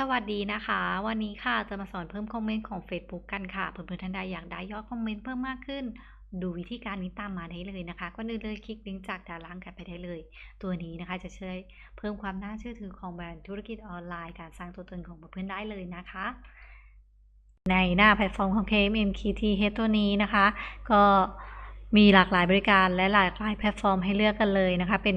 สวัสดีนะคะ วันนี้ค่ะจะมาสอนเพิ่มคอมเมนต์ของ Facebook กันค่ะเพื่อนๆท่านใดอยากได้ยอดคอมเมนต์เพิ่มมากขึ้น ดูวิธีการนี้ตามมาได้เลยนะคะก็เลยเลยคลิกลิงก์จากด้านล่างกันไปได้เลย ตัวนี้นะคะจะช่วยเพิ่มความน่าเชื่อถือของแบรนด์ธุรกิจออนไลน์ การสร้างตัวตนของเพื่อนๆได้เลยนะคะ ในหน้าแพลตฟอร์มของ KMMKTH ตัวนี้นะคะ ก็มีหลากหลายบริการและหลากหลายแพลตฟอร์มให้เลือกกันเลยนะคะ เป็น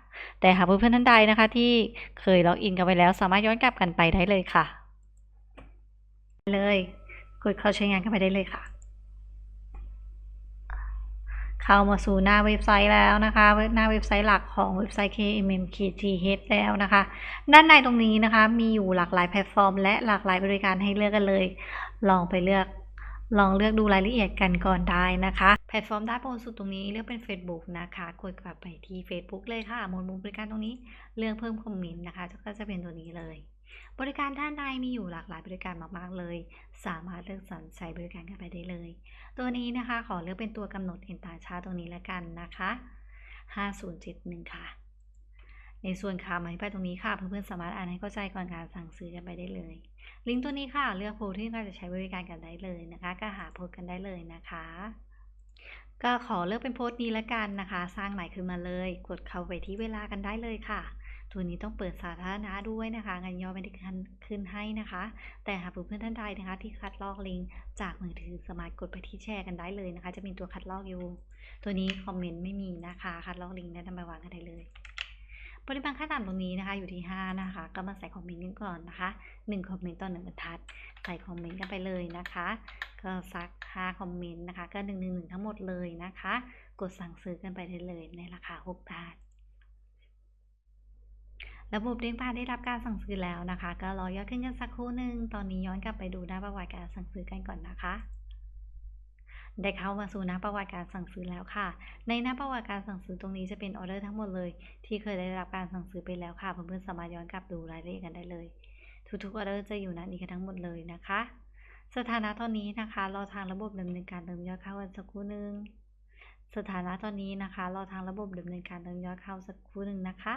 แต่หากเพื่อนๆท่านใดนะคะ ที่เคยล็อกอินกันไปแล้วสามารถย้อนกลับกันไปได้เลยค่ะ เลยกดเข้าใช้งานกันไปได้เลยค่ะ เข้ามาสู่หน้าเว็บไซต์แล้วนะคะ หน้าเว็บไซต์หลักของเว็บไซต์ KMMKTH แล้วนะคะ ด้านในตรงนี้นะคะ มีอยู่หลากหลายแพลตฟอร์ม และหลากหลายบริการให้เลือกกันเลย ลองไปเลือก ลองเลือกดูรายละเอียดกันก่อนได้นะคะ แพลตฟอร์มด้านบนสุดตรงนี้เลือกเป็น Facebook นะคะกดกลับไปที่ Facebook เลยค่ะหมวดหมู่บริการตรงนี้เลือกเพิ่มคอมเมนต์นะคะ ก็จะเป็นตัวนี้เลย บริการด้านในมีอยู่หลากหลายบริการมากๆเลย สามารถเลือกสรรใช้บริการกันไปได้เลย ตัวนี้นะคะขอเลือกเป็นตัวกำหนดเอนตาชาตรงนี้แล้วกันนะคะ5071 ค่ะ ในส่วนคำอธิบายตรงนี้ค่ะเพื่อนๆสามารถอ่านให้เข้าใจก่อนการสั่งซื้อกันไปได้เลย ลิงก์ตัวนี้ค่ะ เลือกโพสต์ที่เราจะใช้บริการกันได้เลยนะคะ ก็หาโพสต์กันได้เลยนะคะ ก็ขอเลือกเป็นโพสต์นี้ล้วกันนะคะ สร้างใหม่ขึ้นมาเลย กดเข้าไปที่เวลากันได้เลยค่ะตัวนี้ต้องเปิดสาธารณะด้วยนะคะงานย่อไม่ได้ขึ้นให้นะคะ แต่หากเพื่อนๆท่านใดนะคะ ที่คัดลอกลิงก์จากมือถือสมารถกดไปที่แชร์กันได้เลยนะคะ จะมีตัวคัดลอกอยู่ ตัวนี้คอมเมนต์ไม่มีนะคะ คัดลอกลิงก์ได้นำไปวางกันได้เลย ปริมาณค่าต่ำตรงนี้นะคะอยู่ที่ 5 นะคะ ก็มาใส่คอมเมนต์กันก่อนนะคะ 1 คอมเมนต์ต่อ1บรรทัด ใส่คอมเมนต์กันไปเลยนะคะ ก็สัก 5 คอมเมนต์นะคะ ก็ 1 1 1 ทั้งหมดเลยนะคะ กดสั่งซื้อกันไปได้เลยในราคา 6 บาทระบบเด้งผ่านได้รับการสั่งซื้อแล้วนะคะ ก็รอยอดขึ้นกันสักครู่หนึ่งตอนนี้ย้อนกลับไปดูหน้าประวัติการสั่งซื้อกันก่อนนะคะ ได้เข้ามาสู่หน้าประวัติการสั่งซื้อแล้วค่ะ ในหน้าประวัติการสั่งซื้อตรงนี้จะเป็นออเดอร์ทั้งหมดเลย ที่เคยได้รับการสั่งซื้อไปแล้วค่ะ เพื่อนๆสามารถย้อนกลับดูรายละเอียดกันได้เลย ทุกๆออเดอร์จะอยู่ในนี้กันทั้งหมดเลยนะคะ สถานะตอนนี้นะคะรอทางระบบดำเนินการเติมยอดเข้ากันสักครู่หนึ่งสถานะตอนนี้นะคะรอทางระบบดำเนินการเติมยอดเข้าสักครู่หนึ่งนะคะ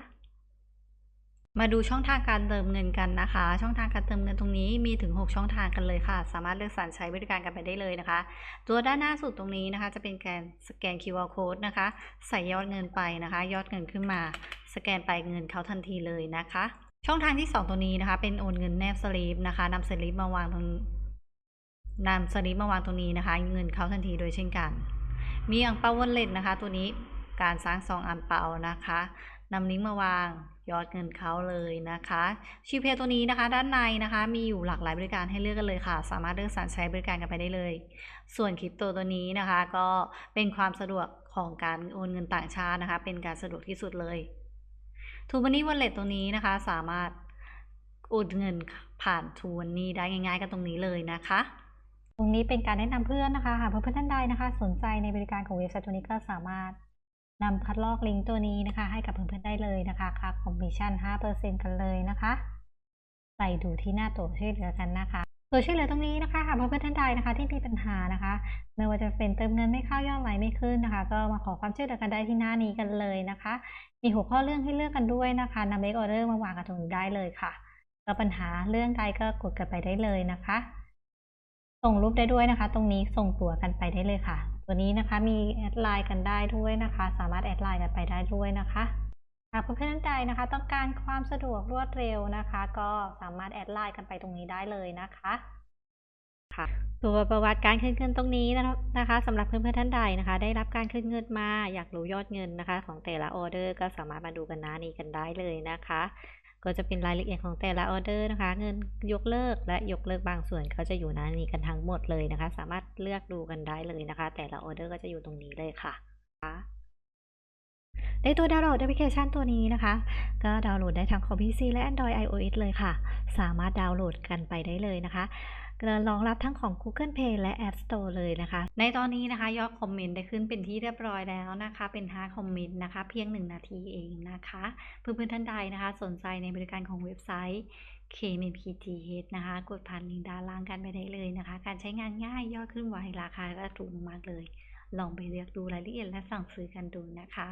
มาดูช่องทางการเติมเงินกันนะคะ ช่องทางการเติมเงินตรงนี้มีถึง 6 ช่องทางกันเลยค่ะ สามารถเลือกสรรใช้บริการกันไปได้เลยนะคะ ตัวด้านหน้าสุดตรงนี้นะคะ จะเป็นการสแกน QR code นะคะ ใส่ยอดเงินไปนะคะ ยอดเงินขึ้นมา สแกนไปเงินเขาทันทีเลยนะคะ ช่องทางที่ 2 ตัวนี้นะคะ เป็นโอนเงินแนบสลิปนะคะนำสลิปมาวางตรงนำสลิปมาวางตรงนี้นะคะ เงินเขาทันทีโดยเช่นกัน มีอ่างเปาวอลเล็ตนะคะ ตัวนี้การสร้างซองอ่างเปานะคะนำลิงก์มาวาง ยอดเงินเขาเลยนะคะชิวเพย์ตัวนี้นะคะ ด้านในนะคะ มีอยู่หลากหลายบริการให้เลือกกันเลยค่ะ สามารถเลือกสรรใช้บริการกันไปได้เลย ส่วนคริปโตตัวนี้นะคะ ก็เป็นความสะดวกของการโอนเงินต่างชาตินะคะ เป็นการสะดวกที่สุดเลยทูบันนี่วอลเล็ตตัวนี้นะคะ สามารถโอนเงินผ่านทูบันนี่ได้ง่าย ๆ กันตรงนี้เลยนะคะตรงนี้เป็นการแนะนำเพื่อนนะคะหากเพื่อนๆท่านใดนะคะ สนใจในบริการของเว็บไซต์ตัวนี้ก็สามารถ นำคัดลอกลิงก์ตัวนี้นะคะ ให้กับเพื่อนๆได้เลยนะคะค่าคอมมิชชั่น 5%กันเลยนะคะใส่ดูที่หน้าตัวช่วยเหลือกันนะคะ ตัวช่วยเหลือตรงนี้นะคะหากเพื่อนๆท่านใดนะคะ ที่มีปัญหานะคะ ไม่ว่าจะเป็นเติมเงินไม่เข้ายอดไหลไม่ขึ้นนะคะ ก็มาขอความช่วยเหลือกันได้ที่หน้านี้กันเลยนะคะ มีหัวข้อเรื่องให้เลือกกันด้วยนะคะนำเล็กออเดอร์มาวางกันตรงนี้ได้เลยค่ะแล้วปัญหาเรื่องใดก็กดกันไปได้เลยนะคะ ส่งรูปได้ด้วยนะคะ ตรงนี้ส่งตัวกันไปได้เลยค่ะ ตัวนี้นะคะมีแอดไลน์กันได้ด้วยนะคะ สามารถแอดไลน์กันไปได้ด้วยนะคะหากเพื่อนๆท่านใดนะคะ ต้องการความสะดวกรวดเร็วนะคะ ก็สามารถแอดไลน์กันไปตรงนี้ได้เลยนะคะค่ะตัวประวัติการขึ้นเงินตรงนี้นะคะสำหรับเพื่อนๆท่านใดนะคะ ได้รับการขึ้นเงินมาอยากรู้ยอดเงินนะคะ ของแต่ละออเดอร์ก็สามารถมาดูกันหน้านี้กันได้เลยนะคะ ก็จะเป็นรายละเอียดของแต่ละออเดอร์นะคะ เงินยกเลิกและยกเลิกบางส่วนก็จะอยู่น้านี้กันทั้งหมดเลยนะคะ สามารถเลือกดูกันได้เลยนะคะ แต่ละออเดอร์ก็จะอยู่ตรงนี้เลยค่ะ ในตัวดาวน์โหลดแอปพลิเคชันตัวนี้นะคะ ก็ดาวน์โหลดได้ทั้งของ PC และ Android iOS เลยค่ะ สามารถดาวน์โหลดกันไปได้เลยนะคะะรองรับทั้งของ Google Play และ App Store เลยนะคะ ในตอนนี้นะคะยอดคอมเมนต์ได้ขึ้นเป็นที่เรียบร้อยแล้วนะคะ เป็น 5 คอมเมนต์นะคะ เพียง 1 นาทีเองนะคะ เพื่อนๆท่านใดนะคะ สนใจในบริการของเว็บไซต์ KMPTH นะคะ กดผ่านลิงก์ด้านล่างกันไปได้เลยนะคะ การใช้งานง่ายยอดขึ้นไวราคาก็ถูกมากเลย ลองไปเลือกดูรายละเอียดและสั่งซื้อกันดูนะคะ